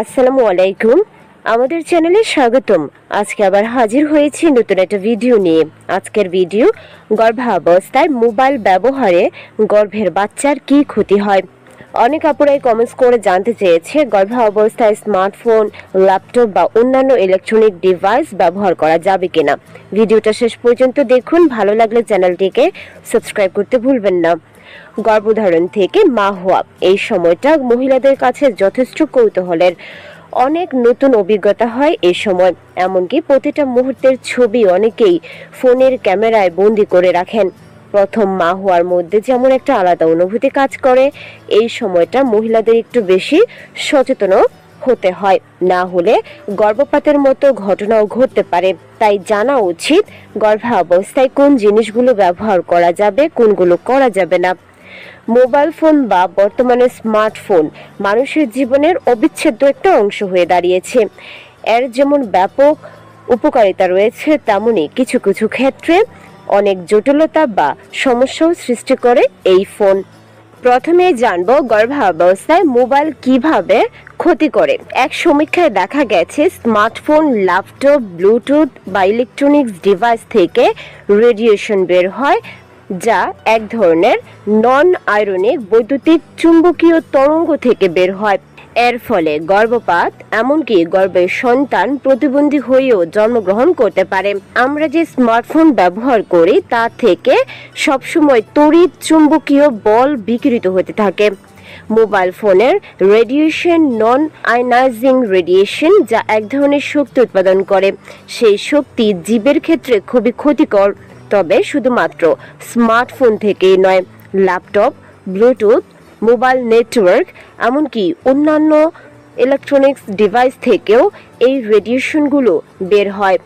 আসসালামু আলাইকুম। আমাদের চ্যানেলে স্বাগতম। আজকে আবার হাজির হয়েছি নতুন একটা ভিডিও নিয়ে। আজকের ভিডিও, গর্ভাবস্থায় মোবাইল ব্যবহারে গর্ভের বাচ্চার কি ক্ষতি হয়? অনেক আপুরাই কমেন্টস করে জানতে চেয়েছে, গর্ভাবস্থায় স্মার্টফোন ল্যাপটপ বা অন্যান্য ইলেকট্রনিক ডিভাইস ব্যবহার করা যাবে কিনা। ভিডিওটা শেষ পর্যন্ত দেখুন। ভালো লাগলে চ্যানেলটিকে সাবস্ক্রাইব করতে ভুলবেন না। গর্ভধারণ থেকে মা হওয়া। এই সময়টা মহিলাদের কাছে যথেষ্ট কৌতূহলের। অনেক নতুন অভিজ্ঞতা হয় এই সময়। এমনকি প্রতিটা মুহূর্তের ছবি অনেকেই ফোনের ক্যামেরায় বন্দি করে রাখেন। প্রথম মা হওয়ার মধ্যে যেমন একটা আলাদা অনুভূতি কাজ করে, এই সময়টা মহিলাদের একটু বেশি সচেতনও হতে হয়। না হলে গর্ভপাতের মতো ঘটনাও ঘটতে পারে। তাই জানা উচিত গর্ভাবস্থায় কোন জিনিসগুলো ব্যবহার করা যাবে, কোনগুলো করা যাবে না। মোবাইল ফোন বা বর্তমানে স্মার্টফোন মানুষের জীবনের অবিচ্ছেদ্য একটা অংশ হয়ে দাঁড়িয়েছে। এর যেমন ব্যাপক উপকারিতা রয়েছে তেমনই কিছু কিছু ক্ষেত্রে অনেক জটিলতা বা সমস্যাও সৃষ্টি করে এই ফোন। প্রথমে জানব গর্ভাবস্থায় মোবাইল কীভাবে ক্ষতি করে। এক সমীক্ষায় দেখা গেছে, স্মার্টফোন, ল্যাপটপ, ব্লুটুথ বা ইলেকট্রনিক্স ডিভাইস থেকে রেডিয়েশন বের হয়। যা এক ধরনের নন আয়রনিক বৈদ্যুতিক চুম্বকীয় তরঙ্গ থেকে বের হয়। এর ফলে গর্ভপাত, এমনকি গর্ভের সন্তান প্রতিবন্ধী হয়েও জন্মগ্রহণ করতে পারে। আমরা যে স্মার্টফোন ব্যবহার করি, তা থেকে সবসময় তড়িৎ চুম্বকীয় বল বিকৃত হতে থাকে। মোবাইল ফোনের রেডিয়েশন নন আয়নাইজিং রেডিয়েশন যা এক ধরনের শক্তি উৎপাদন করে। সেই শক্তি জীবের ক্ষেত্রে খুবই ক্ষতিকর। তবে শুধুমাত্র স্মার্টফোন থেকেই নয়, ল্যাপটপ, ব্লুটুথ, মোবাইল নেটওয়ার্ক, এমনকি অন্যান্য ইলেকট্রনিক্স ডিভাইস থেকেও এই রেডিয়েশনগুলো বের হয়,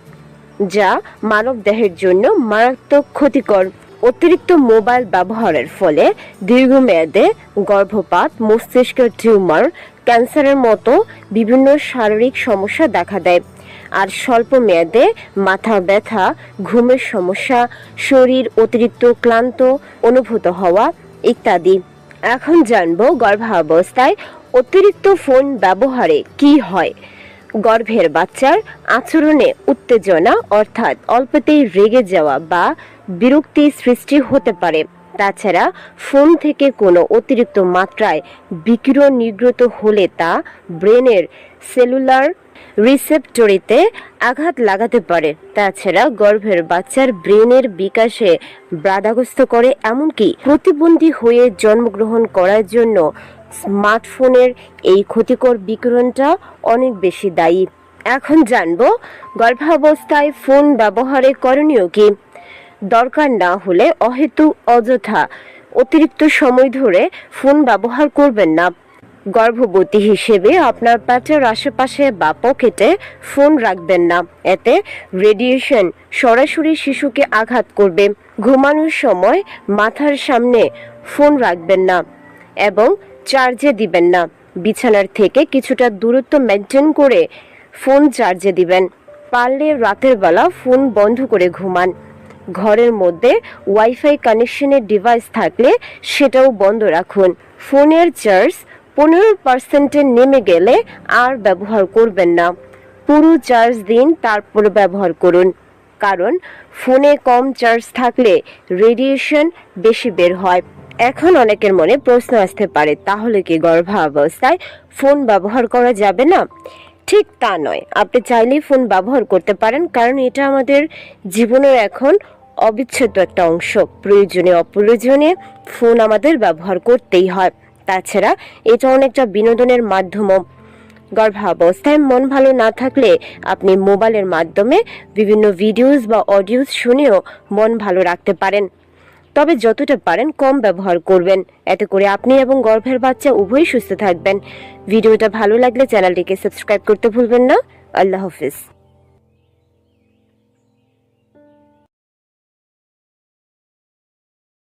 যা মানব দেহের জন্য মারাত্মক ক্ষতিকর। অতিরিক্ত মোবাইল ব্যবহারের ফলে দীর্ঘমেয়াদে গর্ভপাত, মস্তিষ্কের টিউমার, ক্যান্সারের মতো বিভিন্ন শারীরিক সমস্যা দেখা দেয়। আর স্বল্প মেয়াদে মাথা ব্যথা, ঘুমের সমস্যা, শরীর অতিরিক্ত ক্লান্ত, অনুভূত হওয়া ইত্যাদি। এখন জানব গর্ভাবস্থায় অতিরিক্ত ফোন ব্যবহারে কি হয়। গর্ভের বাচ্চার আচরণে উত্তেজনা, অর্থাৎ অল্পতেই রেগে যাওয়া বা বিরক্তি সৃষ্টি হতে পারে। তাছাড়া ফোন থেকে কোনো অতিরিক্ত মাত্রায় বিকিরণ নির্গত হলে তা ব্রেনের সেলুলার রিসেপ্টরিতে আঘাত লাগাতে পারে। তাছাড়া গর্ভের বাচ্চার ব্রেনের বিকাশে বাধাগ্রস্ত করে, এমনকি প্রতিবন্ধী হয়ে জন্মগ্রহণ করার জন্য স্মার্টফোনের এই ক্ষতিকর বিকিরণটা অনেক বেশি দায়ী। এখন জানব, গর্ভাবস্থায় ফোন ব্যবহারে করণীয় কি? দরকার না হলে অহেতু অযথা। অতিরিক্ত সময় ধরে ফোন ব্যবহার করবেন না। গর্ভবতী হিসেবে আপনার পেটের আশেপাশে বা পকেটে ফোন রাখবেন না। এতে রেডিয়েশন সরাসরি শিশুকে আঘাত করবে। ঘুমানোর সময় মাথার সামনে ফোন রাখবেন না এবং চার্জে দিবেন না। বিছানার থেকে কিছুটা দূরত্ব মেনটেন করে ফোন চার্জে দিবেন। পারলে রাতের বেলা ফোন বন্ধ করে ঘুমান। ঘরের মধ্যে ওয়াইফাই কানেকশনের ডিভাইস থাকলে সেটাও বন্ধ রাখুন। ফোনের চার্জ পনেরো পার্সেন্টে নেমে গেলে আর ব্যবহার করবেন না। পুরো চার্জ দিন তারপর ব্যবহার করুন। কারণ ফোনে কম চার্জ থাকলে রেডিয়েশন বেশি বের হয়। এখন অনেকের মনে প্রশ্ন আসতে পারে, তাহলে কি গর্ভাবস্থায় ফোন ব্যবহার করা যাবে না? ঠিক তা নয়। আপনি চাইলেই ফোন ব্যবহার করতে পারেন, কারণ এটা আমাদের জীবনের এখন অবিচ্ছেদ্য একটা অংশ। প্রয়োজনে অপ্রয়োজনে ফোন আমাদের ব্যবহার করতেই হয়। তাছাড়া এটা অনেকটা বিনোদনের মাধ্যমও। গর্ভাবস্থায় মন ভালো না থাকলে আপনি মোবাইলের মাধ্যমে বিভিন্ন ভিডিওস বা অডিওস শুনেও মন ভালো রাখতে পারেন। তবে যতটা পারেন কম ব্যবহার করবেন। এতে করে আপনি এবং গর্ভের বাচ্চা উভয়ই সুস্থ থাকবেন। ভিডিওটা ভালো লাগলে চ্যানেলটিকে সাবস্ক্রাইব করতে ভুলবেন না। আল্লাহ হাফিজ।